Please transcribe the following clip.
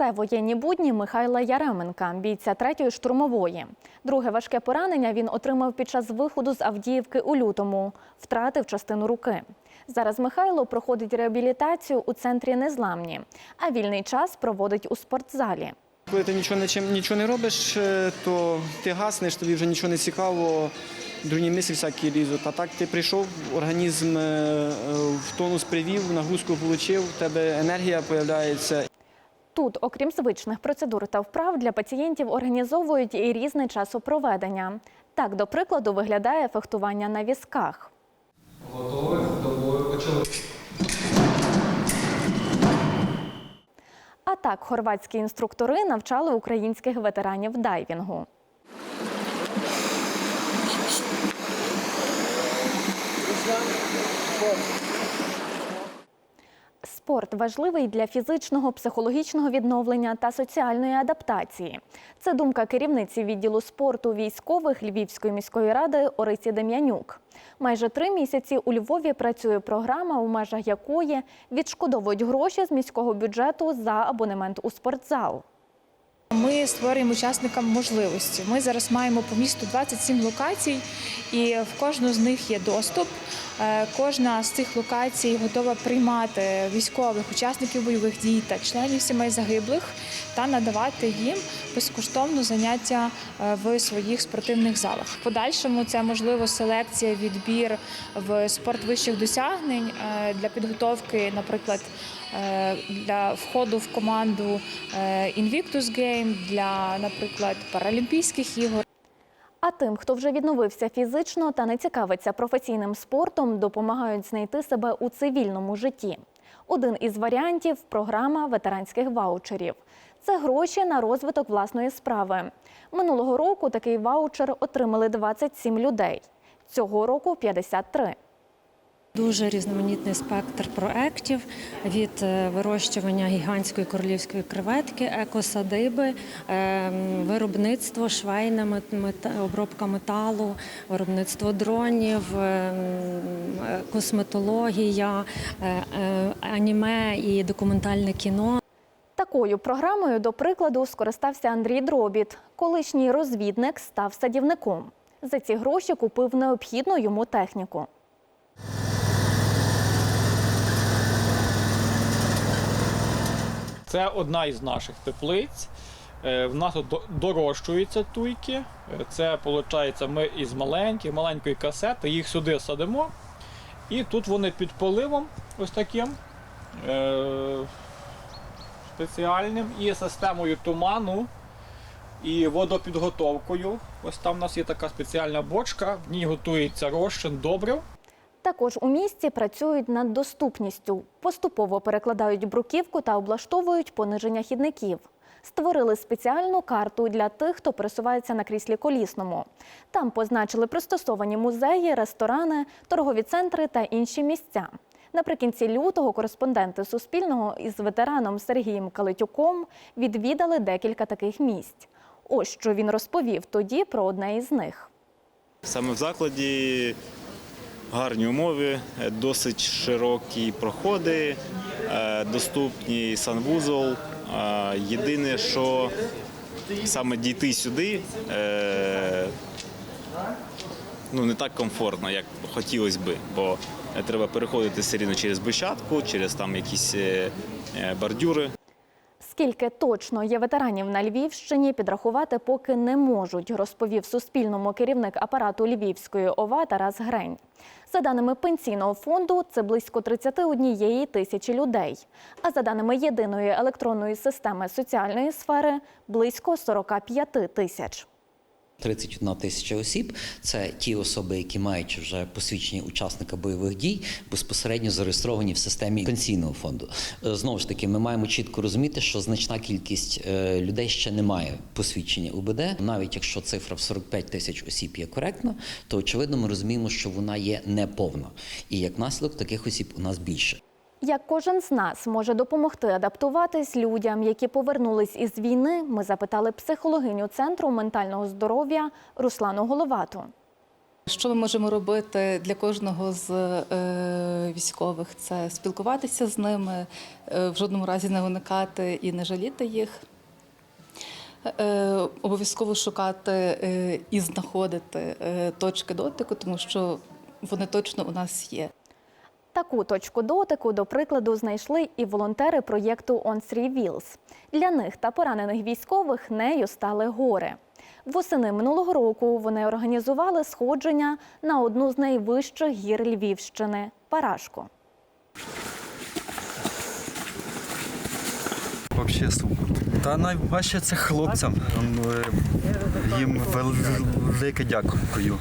Це воєнні будні Михайла Яременка, бійця третьої штурмової. Друге важке поранення він отримав під час виходу з Авдіївки у лютому. Втратив частину руки. Зараз Михайло проходить реабілітацію у центрі Незламні, а вільний час проводить у спортзалі. Коли ти нічого, нічим, нічого не робиш, е, то ти гаснеш, тобі вже нічого не цікаво, дурні мислі всякі лізуть. А так ти прийшов, організм е, е, в тонус привів, нагрузку отримав, в тебе енергія з'являється. Тут, окрім звичних процедур та вправ, для пацієнтів організовують і різний часопроведення. Так, до прикладу, виглядає фехтування на візках. Готові, до бою почали. А так хорватські інструктори навчали українських ветеранів дайвінгу. Спорт важливий для фізичного, психологічного відновлення та соціальної адаптації. Це думка керівниці відділу спорту військових Львівської міської ради Орисі Дем'янюк. Майже три місяці у Львові працює програма, у межах якої відшкодовують гроші з міського бюджету за абонемент у спортзал. Ми створюємо учасникам можливості. Ми зараз маємо по місту 27 локацій, і в кожну з них є доступ. Е, Кожна з цих локацій готова приймати військових учасників бойових дій та членів сімей загиблих та надавати їм безкоштовно заняття е, в своїх спортивних залах. В подальшому це можливо селекція, відбір в спорт вищих досягнень е, для підготовки, наприклад, е, для входу в команду Invictus Game, для, наприклад, Паралімпійських ігор. А тим, хто вже відновився фізично та не цікавиться професійним спортом, допомагають знайти себе у цивільному житті. Один із варіантів програма ветеранських ваучерів. Це гроші на розвиток власної справи. Минулого року такий ваучер отримали 27 людей. Цього року 53. Дуже різноманітний спектр проєктів від е, вирощування гігантської королівської креветки, екосадиби, ем, виробництво швейна обробка металу, виробництво дронів, е, косметологія, е, е, аніме і документальне кіно. Такою програмою, до прикладу, скористався Андрій Дробіт. Колишній розвідник став садівником. За ці гроші купив необхідну йому техніку. Це одна із наших теплиць. Е, В нас тут дорощуються туйки. Е, Це виходить, ми із маленьких, маленької касети їх сюди садимо. І тут вони під поливом ось таким е, спеціальним і системою туману і водопідготовкою. Ось там у нас є така спеціальна бочка, в ній готується розчин добрив. Також у місті працюють над доступністю. Поступово перекладають бруківку та облаштовують пониження хідників. Створили спеціальну карту для тих, хто пересувається на кріслі колісному. Там позначили пристосовані музеї, ресторани, торгові центри та інші місця. Наприкінці лютого кореспонденти Суспільного із ветераном Сергієм Калитюком відвідали декілька таких місць. Ось що він розповів тоді про одне із них. Саме в закладі гарні умови, е, досить широкі проходи, е, доступний санвузол. Е, Єдине, що саме дійти сюди ну, не так комфортно, як хотілося би, бо треба переходити все рівно через брусчатку, через там якісь е, е, бордюри. Скільки точно є ветеранів на Львівщині, підрахувати поки не можуть, розповів Суспільному керівник апарату Львівської ОВА Тарас Грень. За даними пенсійного фонду, це близько 31 тисячі людей. А за даними єдиної електронної системи соціальної сфери, близько 45 тисяч. 31 тисяча осіб це ті особи, які мають вже посвідчення учасника бойових дій, безпосередньо зареєстровані в системі пенсійного фонду. Е, Знову ж таки, ми маємо чітко розуміти, що значна кількість е, людей ще не має посвідчення УБД. Навіть якщо цифра в 45 тисяч осіб є коректна, то очевидно ми розуміємо, що вона є неповна. І як наслідок таких осіб у нас більше. Як кожен з нас може допомогти адаптуватись людям, які повернулись із війни, ми запитали психологиню центру ментального здоров'я Руслану Головату. Що ми можемо робити для кожного з е, військових? Це спілкуватися з ними, е, в жодному разі не уникати і не жаліти їх. Е, обов'язково шукати і знаходити точки дотику, тому що вони точно у нас є. Таку точку дотику, до прикладу, знайшли і волонтери проєкту On Three Wheels. Для них та поранених військових нею стали гори. Восени минулого року вони організували сходження на одну з найвищих гір Львівщини Парашку. Взагалі супер. Та найважче це хлопцям. Е, Їм велике дякую.